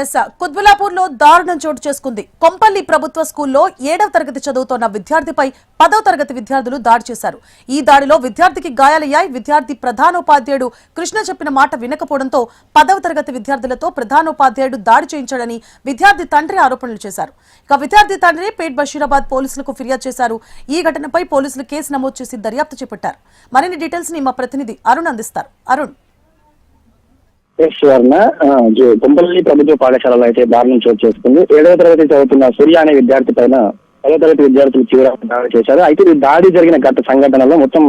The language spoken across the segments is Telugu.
ఎస్ కుత్బులాపూర్లో దారుణం చోటు చేసుకుంది. కొంపల్లి ప్రభుత్వ స్కూల్లో ఏడవ తరగతి చదువుతోన్న విద్యార్థిపై పదవ తరగతి విద్యార్థులు దాడి చేశారు. ఈ దాడిలో విద్యార్థికి గాయాలయ్యాయి. విద్యార్థి ప్రధానోపాధ్యాయుడు కృష్ణ చెప్పిన మాట వినకపోవడంతో పదవ తరగతి విద్యార్థులతో ప్రధానోపాధ్యాయుడు దాడి చేయించాడని విద్యార్థి తండ్రి ఆరోపణలు చేశారు. ఇక విద్యార్థి తండ్రి పేట్ బషీరాబాద్ పోలీసులకు ఫిర్యాదు చేశారు. ఈ ఘటనపై పోలీసులు కేసు నమోదు చేసి దర్యాప్తు చేపట్టారు. మరిన్ని డీటెయిల్స్ని మా ప్రతినిధి అరుణ్ అందిస్తారు. అరుణ్. వర్ణ కుంపల్లి ప్రభుత్వ పాఠశాలలో అయితే దారుణం చోటు చేసుకుంది. ఏడవ తరగతి చదువుతున్న సూర్య అనే విద్యార్థి పైన పదో తరగతి విద్యార్థులు తీవ్ర దాడి చేశారు. అయితే ఈ దాడి జరిగిన గత సంఘటనలో మొత్తం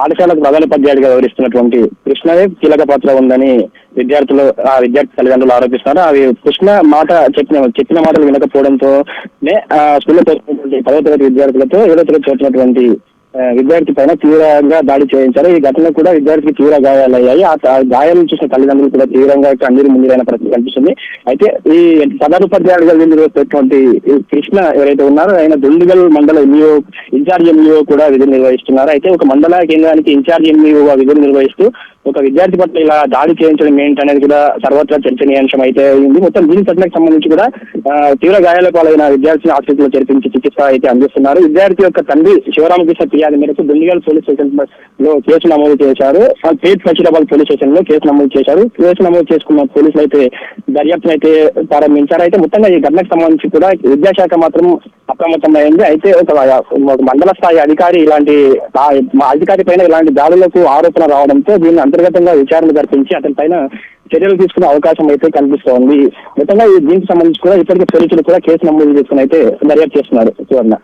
పాఠశాలకు ప్రధానోపాధ్యాయుడిగా వివరిస్తున్నటువంటి కృష్ణవే కీలక పాత్ర ఉందని విద్యార్థులు ఆ విద్యార్థి తల్లిదండ్రులు ఆరోపిస్తున్నారు. అవి కృష్ణ మాట చెప్పిన చెప్పిన మాటలు వినకపోవడంతోనే ఆ స్కూల్లో చదువుతున్నటువంటి పదవ తరగతి విద్యార్థులతో ఏడవ తరగతి చదువుతున్నటువంటి విద్యార్థి పైన తీవ్రంగా దాడి చేయించారు. ఈ ఘటన కూడా విద్యార్థికి తీవ్ర గాయాలయ్యాయి. ఆ గాయాలను చూసిన తల్లిదండ్రులు కూడా తీవ్రంగా కన్నీరు ముందురైన పరిస్థితి కనిపిస్తుంది. అయితే ఈ పదాధిపత్యాలుగా నిర్వహిస్తున్నటువంటి ఈ కృష్ణ ఎవరైతే ఉన్నారో ఆయన దుండిగల్ మండల ఎంఈఓ ఇన్ఛార్జ్ ఎంఈఓ కూడా విధులు నిర్వహిస్తున్నారు. అయితే ఒక మండల కేంద్రానికి ఇన్ఛార్జ్ ఎంఈఓ విధులు నిర్వహిస్తూ ఒక విద్యార్థి పట్ల ఇలా దాడి చేయించడం ఏంటనేది కూడా సర్వత్రా చర్చనీయాంశం అయితే అయింది మొత్తం దీని ఘటనకు సంబంధించి కూడా తీవ్ర గాయాల పాలైన విద్యార్థిని ఆసుపత్రిలో చేర్పించి చికిత్స అయితే అందిస్తున్నారు. విద్యార్థి యొక్క తండ్రి శివరామకృష్ణ ఫిర్యాదు మేరకు దుండిగల్ పోలీస్ స్టేషన్లో కేసు నమోదు చేశారు. పేట్ ఫషీరాబాద్ పోలీస్ స్టేషన్లో కేసు నమోదు చేశారు. కేసు నమోదు చేసుకున్న పోలీసులు అయితే దర్యాప్తును అయితే ప్రారంభించారు. అయితే మొత్తంగా ఈ ఘటనకు సంబంధించి కూడా విద్యాశాఖ మాత్రం అప్రమత్తమైంది అయితే ఒక మండల స్థాయి అధికారి ఇలాంటి మా అధికారి పైన ఇలాంటి దాడులకు ఆరోపణ రావడంతో దీన్ని అంతర్గతంగా విచారణ జరిపించి అతని పైన చర్యలు తీసుకునే అవకాశం అయితే కనిపిస్తోంది. మొత్తంగా దీనికి సంబంధించి కూడా ఇప్పటికే పోలీసులు కూడా కేసు నమోదు చేసుకుని అయితే దర్యాప్తు చేస్తున్నారు. సువర్ణ.